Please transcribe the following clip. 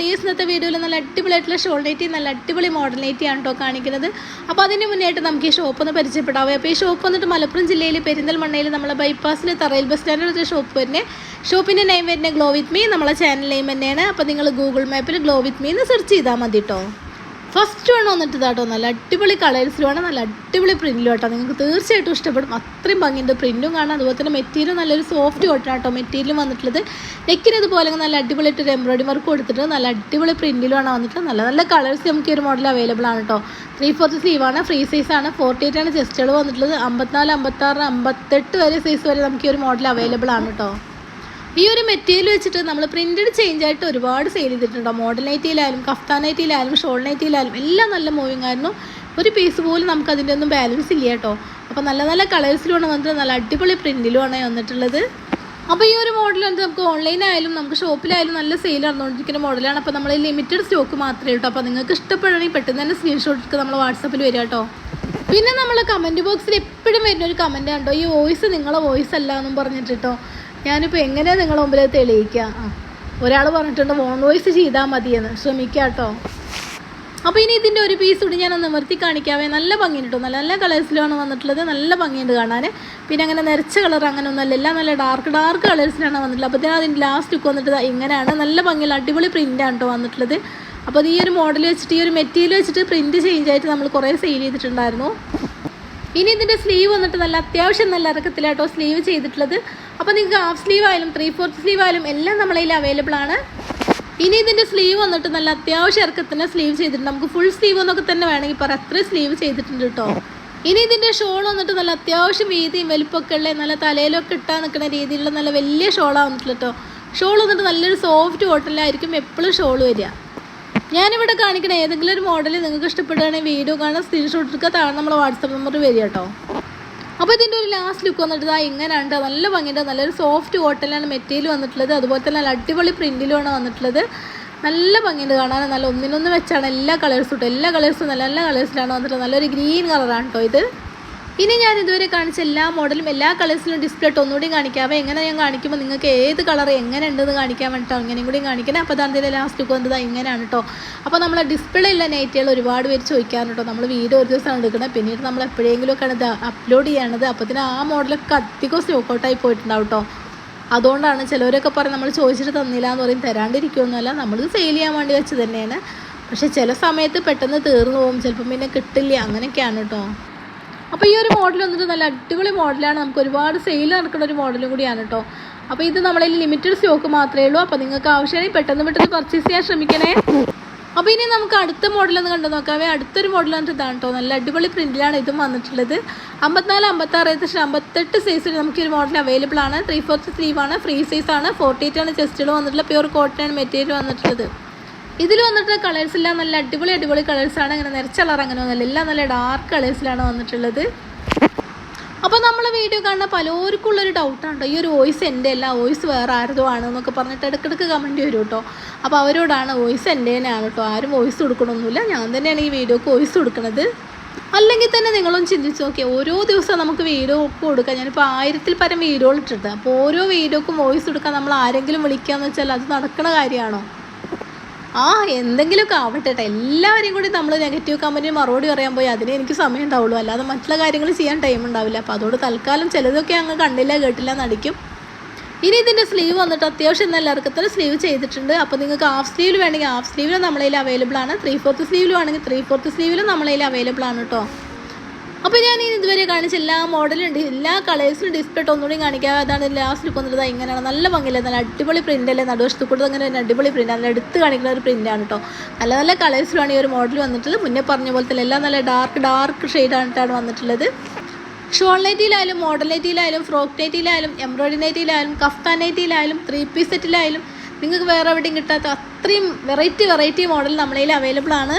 Days ഇന്നത്തെ വീഡിയോയിൽ നല്ല അടിപൊളിയായിട്ടുള്ള ഷോൾ നൈറ്റി നല്ല അടിപൊളി മോഡൽ ആണ് കേട്ടോ കാണിക്കുന്നത്. അപ്പോൾ അതിന് മുന്നേയായിട്ട് നമുക്ക് ഈ ഷോപ്പ് ഒന്ന് പരിചയപ്പെടാവേ. അപ്പോൾ ഈ ഷോപ്പ് വന്നിട്ട് മലപ്പുറം ജില്ലയിൽ പെരിന്തൽമണ്ണയിൽ നമ്മളെ ബൈപ്പാസിൽ തറയിൽ ബസ് സ്റ്റാൻഡിൽ ഷോപ്പ് വരുന്നത് ഷോപ്പിന്റെ നെയിം വരുന്നത് ഗ്ലോ വിത്ത് മീ നമ്മളെ ചാനൽ നെയിം തന്നെയാണ്. അപ്പോൾ നിങ്ങൾ ഗൂഗിൾ മാപ്പിൽ ഗ്ലോ വിത്ത് മീ എന്ന് സെർച്ച് ചെയ്താൽ മതി കേട്ടോ. ഫസ്റ്റ് വൺ വന്നിട്ട് ഇതാട്ടോ. നല്ല അടിപൊളി കളേഴ്സിലുമാണ് നല്ല അടിപൊളി പ്രിന്റിലും കേട്ടോ നിങ്ങൾക്ക് തീർച്ചയായിട്ടും ഇഷ്ടപ്പെടും. അത്രയും ഭംഗിയുണ്ട് പ്രിന്റും കാണാം അതുപോലെ തന്നെ മെറ്റീരിയൽ നല്ലൊരു സോഫ്റ്റ് കോട്ടൺ ആട്ടോ മെറ്റീരിയൽ വന്നിട്ടുള്ളത്. നെക്കിന് ഇതുപോലെ നല്ല അടിപൊളി ഒരു എംബ്രോയിഡറി വർക്ക് കൊടുത്തിട്ട് നല്ല അടിപൊളി പ്രിന്റിലുമാണ് വന്നിട്ട് നല്ല നല്ല കളേഴ്സ് നമുക്ക് ഈ ഒരു മോഡൽ അവൈലബിൾ ആണ് കേട്ടോ ത്രീ ഫോർത്ത് സ്ലീവാണ് ഫ്രീ സൈസ് ആണ്. ഫോർട്ടി എയ്റ്റ് ആണ്. ചെസ്റ്റുകൾ വന്നിട്ടുള്ളത്. അമ്പത്തിനാല് അമ്പത്താറ് അമ്പത്തെട്ട് വരെ സൈസ് വരെ നമുക്ക് ഈ ഒരു മോഡൽ അവൈലബിൾ ആണ് കേട്ടോ ഈ ഒരു മെറ്റീരിയൽ വെച്ചിട്ട് നമ്മൾ പ്രിന്റഡ് ചേഞ്ച് ആയിട്ട് ഒരുപാട് സെയിൽ ചെയ്തിട്ടുണ്ട്. മോഡൽ നൈറ്റിയിലായാലും കഫ്താൻ നൈറ്റിയിലായാലും ഷോൾ നൈറ്റിയിലായാലും എല്ലാം നല്ല മൂവിങ് ആയിരുന്നു. ഒരു പീസ് പോലും നമുക്ക് അതിന്റെ ഒന്നും ബാലൻസ് ഇല്ല കേട്ടോ. അപ്പോൾ നല്ല നല്ല കളേഴ്സിലുമാണ് വന്നിട്ട് നല്ല അടിപൊളി പ്രിന്റിലുമാണ് വന്നിട്ടുള്ളത്. അപ്പോൾ ഈ ഒരു മോഡൽ വന്നിട്ട് നമുക്ക് ഓൺലൈനായാലും നമുക്ക് ഷോപ്പിലായാലും നല്ല സെയിൽ നടന്നുകൊണ്ടിരിക്കുന്ന മോഡലാണ് അപ്പോൾ നമ്മൾ ലിമിറ്റഡ് സ്റ്റോക്ക് മാത്രമേ കേട്ടോ അപ്പോൾ നിങ്ങൾക്ക് ഇഷ്ടപ്പെടുകയാണെങ്കിൽ പെട്ടെന്ന് തന്നെ സ്ക്രീൻഷോട്ട് എടുത്ത് നമ്മൾ വാട്സപ്പിൽ വരിക കേട്ടോ. പിന്നെ നമ്മൾ കമന്റ് ബോക്സിൽ എപ്പോഴും വരുന്ന ഒരു കമന്റ് കണ്ടോ ഈ വോയിസ് നിങ്ങളെ വോയിസ് അല്ല എന്നും പറഞ്ഞിട്ട് കേട്ടോ. ഞാനിപ്പോൾ എങ്ങനെയാണ് നിങ്ങളുടെ മുമ്പിൽ തെളിയിക്കുക ആ. ഒരാൾ പറഞ്ഞിട്ടുണ്ട് വോൺ വോയിസ് ചെയ്താൽ മതിയെന്ന്. ശ്രമിക്കുക കേട്ടോ അപ്പോൾ ഇനി ഇതിന്റെ ഒരു പീസ് കൂടി ഞാൻ ഒന്ന് നിവർത്തി കാണിക്കാവേ. നല്ല ഭംഗിയുണ്ട് കേട്ടോ നല്ല നല്ല കളേഴ്സിലാണ് വന്നിട്ടുള്ളത്. നല്ല ഭംഗിയുണ്ട് കാണാൻ പിന്നെ അങ്ങനെ നിറച്ച കളർ അങ്ങനെ ഒന്നുമല്ല. എല്ലാം നല്ല ഡാർക്ക് ഡാർക്ക് കളേഴ്സിലാണ് വന്നിട്ടുള്ളത്. അപ്പോൾ അതിന്റെ ലാസ്റ്റ് ലുക്ക് വന്നിട്ട് ഇങ്ങനെയാണ്. നല്ല ഭംഗിയുള്ള അടിപൊളി പ്രിന്റാണ് കേട്ടോ വന്നിട്ടുള്ളത്. അപ്പോൾ അത് ഈ ഒരു മോഡൽ വെച്ചിട്ട് ഈ ഒരു മെറ്റീരിയൽ വെച്ചിട്ട് പ്രിന്റ് ചേഞ്ച് ആയിട്ട് നമ്മൾ കുറേ സെയിൽ ചെയ്തിട്ടുണ്ടായിരുന്നു. ഇനി ഇതിന്റെ സ്ലീവ് വന്നിട്ട് നല്ല അത്യാവശ്യം നല്ല ഇറക്കത്തിലാട്ടോ സ്ലീവ് ചെയ്തിട്ടുള്ളത്. അപ്പോൾ നിങ്ങൾക്ക് ഹാഫ് സ്ലീവ് ആയാലും ത്രീ ഫോർത്ത് സ്ലീവ് ആയാലും എല്ലാം നമ്മളതിൽ അവൈലബിൾ ആണ്. ഇനി ഇതിന്റെ സ്ലീവ് വന്നിട്ട് നല്ല അത്യാവശ്യം ഇറക്കത്തിന് സ്ലീവ് ചെയ്തിട്ടുണ്ട്. നമുക്ക് ഫുൾ സ്ലീവ് എന്നൊക്കെ തന്നെ വേണമെങ്കിൽ പറയാം. അത്രയും സ്ലീവ് ചെയ്തിട്ടുണ്ട് കേട്ടോ ഇനി ഇതിന്റെ ഷോൾ വന്നിട്ട് നല്ല അത്യാവശ്യം വീതിയും വലുപ്പമൊക്കെ ഉള്ള നല്ല തലയിലൊക്കെ ഇട്ടാൻ നിൽക്കുന്ന രീതിയിലുള്ള നല്ല വലിയ ഷോളാണ് വന്നിട്ടുള്ള കേട്ടോ ഷോൾ വന്നിട്ട് നല്ലൊരു സോഫ്റ്റ് കോട്ടണിലായിരിക്കും എപ്പോഴും ഷോൾ വരിക. ഞാനിവിടെ കാണിക്കണ ഏതെങ്കിലും ഒരു മോഡൽ നിങ്ങൾക്ക് ഇഷ്ടപ്പെടുകയാണെങ്കിൽ വീഡിയോ കാണാൻ സ്ക്രീൻഷോട്ട് എടുക്കുക താഴെ നമ്മുടെ വാട്സപ്പ് നമ്പർ വരിക കേട്ടോ അപ്പോൾ ഇതിന്റെ ഒരു ലാസ്റ്റ് ലുക്ക് വന്നിട്ട് ഇതാ ഇങ്ങനെയുണ്ട്. നല്ല ഭംഗിയുണ്ട്. നല്ലൊരു സോഫ്റ്റ് കോട്ടലാണ് മെറ്റീരിയൽ വന്നിട്ടുള്ളത്. അതുപോലെ തന്നെ നല്ല അടിപൊളി പ്രിന്റിലുമാണ് വന്നിട്ടുള്ളത്. നല്ല ഭംഗിയുണ്ട് കാണാൻ. നല്ല ഒന്നിനൊന്ന് വെച്ചാണ് എല്ലാ കളേഴ്സും കേട്ടോ എല്ലാ കളേഴ്സും നല്ല നല്ല കളേഴ്സിലാണ് വന്നിട്ടുള്ളത്. നല്ലൊരു ഗ്രീൻ കളറാണ് കേട്ടോ ഇത്. ഇനി ഞാൻ ഇതുവരെ കാണിച്ച എല്ലാ മോഡലും എല്ലാ കളേഴ്സിലും ഡിസ്പ്ലേ ഒന്നുകൂടി കാണിക്കാവേ എങ്ങനെ ഞാൻ കാണിക്കുമ്പോൾ നിങ്ങൾക്ക് ഏത് കളർ എങ്ങനെ ഉണ്ടെന്ന് കാണിക്കാൻ വേണ്ടോ ഇങ്ങനെയും കൂടി കാണിക്കണം അപ്പോൾ അതിന്റെ ലാസ്റ്റ് വന്നത് ഇങ്ങനെയാണ് കേട്ടോ. അപ്പോൾ നമ്മൾ ഡിസ്പ്ലേ ഉള്ള നൈറ്റുകൾ ഒരുപാട് പേര് ചോദിക്കാറുണ്ട് കേട്ടോ. നമ്മൾ വീഡിയോ ഒരു ദിവസമാണ് എടുക്കുന്നത്. പിന്നീട് നമ്മൾ എപ്പോഴെങ്കിലുമൊക്കെയാണ് ഇത് അപ്ലോഡ് ചെയ്യണത്. അപ്പോൾ ഇതിന് ആ മോഡലൊക്കെ അധികം സ്റ്റോക്കൗട്ടായി പോയിട്ടുണ്ടാവും കേട്ടോ. അതുകൊണ്ടാണ് ചിലവരൊക്കെ പറയും നമ്മൾ ചോദിച്ചിട്ട് തന്നില്ല എന്ന് പറയും. തരാണ്ടിരിക്കുമെന്നല്ല നമ്മൾ സെയിൽ ചെയ്യാൻ വേണ്ടി വെച്ച് തന്നെയാണ്. പക്ഷേ ചില സമയത്ത് പെട്ടെന്ന് തീർന്നു പോകും. ചിലപ്പം പിന്നെ കിട്ടില്ല. അങ്ങനെയൊക്കെയാണ് കേട്ടോ. അപ്പോൾ ഈ ഒരു മോഡൽ വന്നിട്ട് നല്ല അടിപൊളി മോഡലാണ് നമുക്ക് ഒരുപാട് സെയിൽ നടക്കുന്ന ഒരു മോഡലും കൂടിയാണ് കേട്ടോ അപ്പോൾ ഇത് നമ്മളതിൽ ലിമിറ്റഡ് സ്റ്റോക്ക് മാത്രമേ ഉള്ളൂ. അപ്പോൾ നിങ്ങൾക്ക് ആവശ്യമാണെങ്കിൽ പെട്ടെന്ന് പെട്ടെന്ന് പർച്ചേസ് ചെയ്യാൻ ശ്രമിക്കണേ. അപ്പോൾ ഇനി നമുക്ക് അടുത്ത മോഡൽ ഒന്ന് കണ്ടു നോക്കാവേ അടുത്തൊരു മോഡൽ വന്നിട്ട് ഇതാണ് കേട്ടോ നല്ല അടിപൊളി പ്രിന്റിലാണ് ഇതും വന്നിട്ടുള്ളത്. അമ്പത്തിനാല് അമ്പത്താറ് ഏകദേശം അമ്പത്തെട്ട് സൈസിൽ നമുക്ക് ഈ മോഡൽ അവൈലബിൾ ആണ്. ത്രീ ഫോർത്ത് സ്ലീവ് ആണ് ഫ്രീ സൈസ് ആണ്. ഫോർട്ടി എയ്റ്റ് ആണ് ചെസ്റ്റുകൾ വന്നിട്ടുള്ള പ്യൂർ കോട്ടൺ മെറ്റീരിയൽ വന്നിട്ടുള്ളത്. ഇതിൽ വന്നിട്ട് കളേഴ്സ് എല്ലാം നല്ല അടിപൊളി അടിപൊളി കളേഴ്സ് ആണ്. അങ്ങനെ നിറച്ച കളർ അങ്ങനെ ഒന്നുമില്ല എല്ലാം നല്ല ഡാർക്ക് കളേഴ്സിലാണ് വന്നിട്ടുള്ളത്. അപ്പോൾ നമ്മൾ വീഡിയോ കാണുന്ന പലർക്കും ഉള്ളൊരു ഡൗട്ടാണ് ഈ ഒരു വോയിസ് എന്റെ അല്ല വോയിസ് വേറെ ആരതോ ആണ് എന്നൊക്കെ പറഞ്ഞിട്ട് ഇടയ്ക്കിടയ്ക്ക് കമന്റ് വരും കേട്ടോ അപ്പോൾ അവരോടാണ് വോയിസ് എന്റെ തന്നെയാണ് കേട്ടോ ആരും വോയിസ് കൊടുക്കണമൊന്നുമില്ല ഞാൻ തന്നെയാണ് ഈ വീഡിയോക്ക് വോയിസ് കൊടുക്കുന്നത് അല്ലെങ്കിൽ തന്നെ നിങ്ങളൊന്ന് ചിന്തിച്ച് നോക്കിയാൽ ഓരോ ദിവസം നമുക്ക് വീഡിയോ കൊടുക്കാം. ഞാനിപ്പോൾ ആയിരത്തിൽ പരം വീഡിയോകൾ ഇട്ടിട്ട് അപ്പോൾ ഓരോ വീഡിയോക്കും വോയിസ് കൊടുക്കാൻ നമ്മൾ ആരെങ്കിലും വിളിക്കുക എന്ന് വെച്ചാൽ അത് നടക്കുന്ന കാര്യമാണോ? ആ എന്തെങ്കിലുമൊക്കെ ആവട്ടെ ട്ടോ. എല്ലാവരെയും കൂടി നമ്മൾ നെഗറ്റീവ് കമന്റിന് മറുപടി പറയാൻ പോയി അതിനെ എനിക്ക് സമയം ഉണ്ടാവുള്ളൂ. അല്ലാതെ മറ്റുള്ള കാര്യങ്ങൾ ചെയ്യാൻ ടൈം ഉണ്ടാവില്ല. അപ്പോൾ അതുകൊണ്ട് തൽക്കാലം ചിലതൊക്കെ അങ്ങ് കണ്ടില്ല കേട്ടില്ല നടിക്കും ഇനി ഇതിന്റെ സ്ലീവ് വന്നിട്ട് അത്യാവശ്യം നല്ല ഇറക്കത്തിൽ സ്ലീവ് ചെയ്തിട്ടുണ്ട്. അപ്പോൾ നിങ്ങൾക്ക് ഹാഫ് സ്ലീവിൽ വേണമെങ്കിൽ ഹാഫ് സ്ലീവിലും നമ്മളതിൽ അവൈലബിൾ ആണ്. ത്രീ ഫോർത്ത് സ്ലീവിലും ആണെങ്കിൽ ത്രീ ഫോർത്ത് സ്ലീവിലും നമ്മളതിൽ അവൈലബിൾ ആണ് കേട്ടോ അപ്പോൾ ഞാൻ ഇനി ഇതുവരെ കാണിച്ച എല്ലാ മോഡലും എല്ലാ കളേഴ്സിലും ഡിസ്പ്ലേട്ട് ഒന്നുകൂടി കാണിക്കാം. അതാണ് ലാസ്റ്റ് ലുക്ക് വന്നിട്ട് ഇങ്ങനെയാണ്. നല്ല ഭംഗിയില്ല? നല്ല അടിപൊളി പ്രിന്റ് അല്ലേ? നടുവശത്ത് കൂടുതൽ അങ്ങനെ ഒരു അടിപൊളി പ്രിന്റ് നല്ല എടുത്ത് കാണിക്കുന്ന ഒരു പ്രിന്റാണ് കേട്ടോ നല്ല നല്ല കളേഴ്സിലാണ് ഈ ഒരു മോഡൽ വന്നിട്ടുള്ളത്. മുന്നേ പറഞ്ഞ പോലെ തന്നെ എല്ലാം നല്ല ഡാർക്ക് ഡാർക്ക് ഷെയ്ഡായിട്ടാണ് വന്നിട്ടുള്ളത്. ഷോൾ നൈറ്റിയിലായാലും മോഡൽ നൈറ്റിയിലായാലും ഫ്രോക്ക് നൈറ്റിയിലായാലും എംബ്രോയിഡറി നൈറ്റിയിലായാലും കഫ്താൻ നൈറ്റിയിലായാലും ത്രീ പീസ് സെറ്റിലായാലും നിങ്ങൾക്ക് വേറെ എവിടെയും കിട്ടാത്ത അത്രയും വെറൈറ്റി വെറൈറ്റി മോഡൽ നമ്മളതിൽ അവൈലബിൾ ആണ്.